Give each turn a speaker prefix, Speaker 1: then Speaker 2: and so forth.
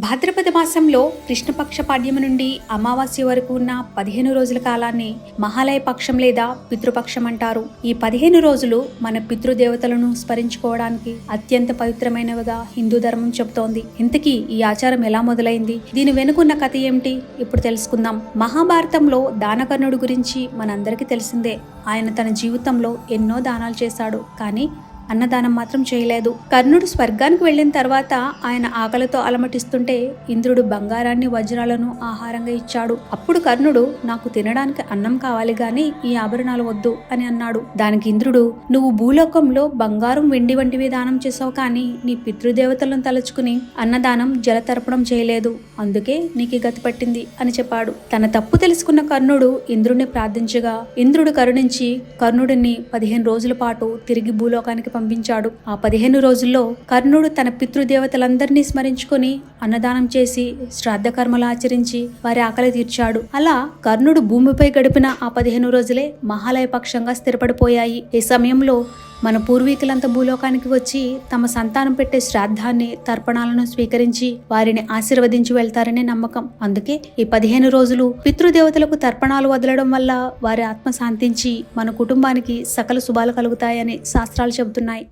Speaker 1: భాద్రపద మాసంలో కృష్ణపక్ష పాడ్యము నుండి అమావాస్య వరకు ఉన్న పదిహేను రోజుల కాలాన్ని మహాలయ పక్షం లేదా పితృపక్షం అంటారు. ఈ పదిహేను రోజులు మన పితృదేవతలను స్మరించుకోవడానికి అత్యంత పవిత్రమైనవిగా హిందూ ధర్మం చెబుతోంది. ఇంతకీ ఈ ఆచారం ఎలా మొదలైంది? దీని వెనుకున్న కథ ఏమిటి? ఇప్పుడు తెలుసుకుందాం. మహాభారతంలో దానకర్ణుడు గురించి మనందరికీ తెలిసిందే. ఆయన తన జీవితంలో ఎన్నో దానాలు చేశాడు. కానీ అన్నదానం మాత్రం చేయలేదు. కర్ణుడు స్వర్గానికి వెళ్ళిన తర్వాత ఆయన ఆకలితో అలమటిస్తుంటే ఇంద్రుడు బంగారాన్ని వజ్రాలను ఆహారంగా ఇచ్చాడు. అప్పుడు కర్ణుడు నాకు తినడానికి అన్నం కావాలి గాని ఈ ఆభరణాలు వద్దు అని అన్నాడు. దానికి ఇంద్రుడు నువ్వు భూలోకంలో బంగారం వెండి వంటివి దానం చేసావు కానీ నీ పితృదేవతలను తలుచుకుని అన్నదానం జలతర్పణం చేయలేదు. అందుకే నీకు గతి పట్టింది అని చెప్పాడు. తన తప్పు తెలుసుకున్న కర్ణుడు ఇంద్రుడిని ప్రార్థించగా ఇంద్రుడు కరుణించి కర్ణుడిని పదిహేను రోజుల పాటు తిరిగి భూలోకానికి పంపించాడు. ఆ పదిహేను రోజుల్లో కర్ణుడు తన పితృదేవతలందరినీ స్మరించుకొని అన్నదానం చేసి శ్రాద్ధ కర్మలు ఆచరించి వారి ఆకలి తీర్చాడు. అలా కర్ణుడు భూమిపై గడిపిన ఆ పదిహేను రోజులే మహాలయ పక్షంగా స్థిరపడిపోయాయి. ఈ సమయంలో మన పూర్వీకులంతా భూలోకానికి వచ్చి తమ సంతానం పెట్టే శ్రాద్ధాన్ని తర్పణాలను స్వీకరించి వారిని ఆశీర్వదించి వెళ్తారనే నమ్మకం. అందుకే ఈ పదిహేను రోజులు పితృదేవతలకు తర్పణాలు వదలడం వల్ల వారి ఆత్మ శాంతించి మన కుటుంబానికి సకల శుభాలు కలుగుతాయని శాస్త్రాలు చెబుతున్నాయి. good night.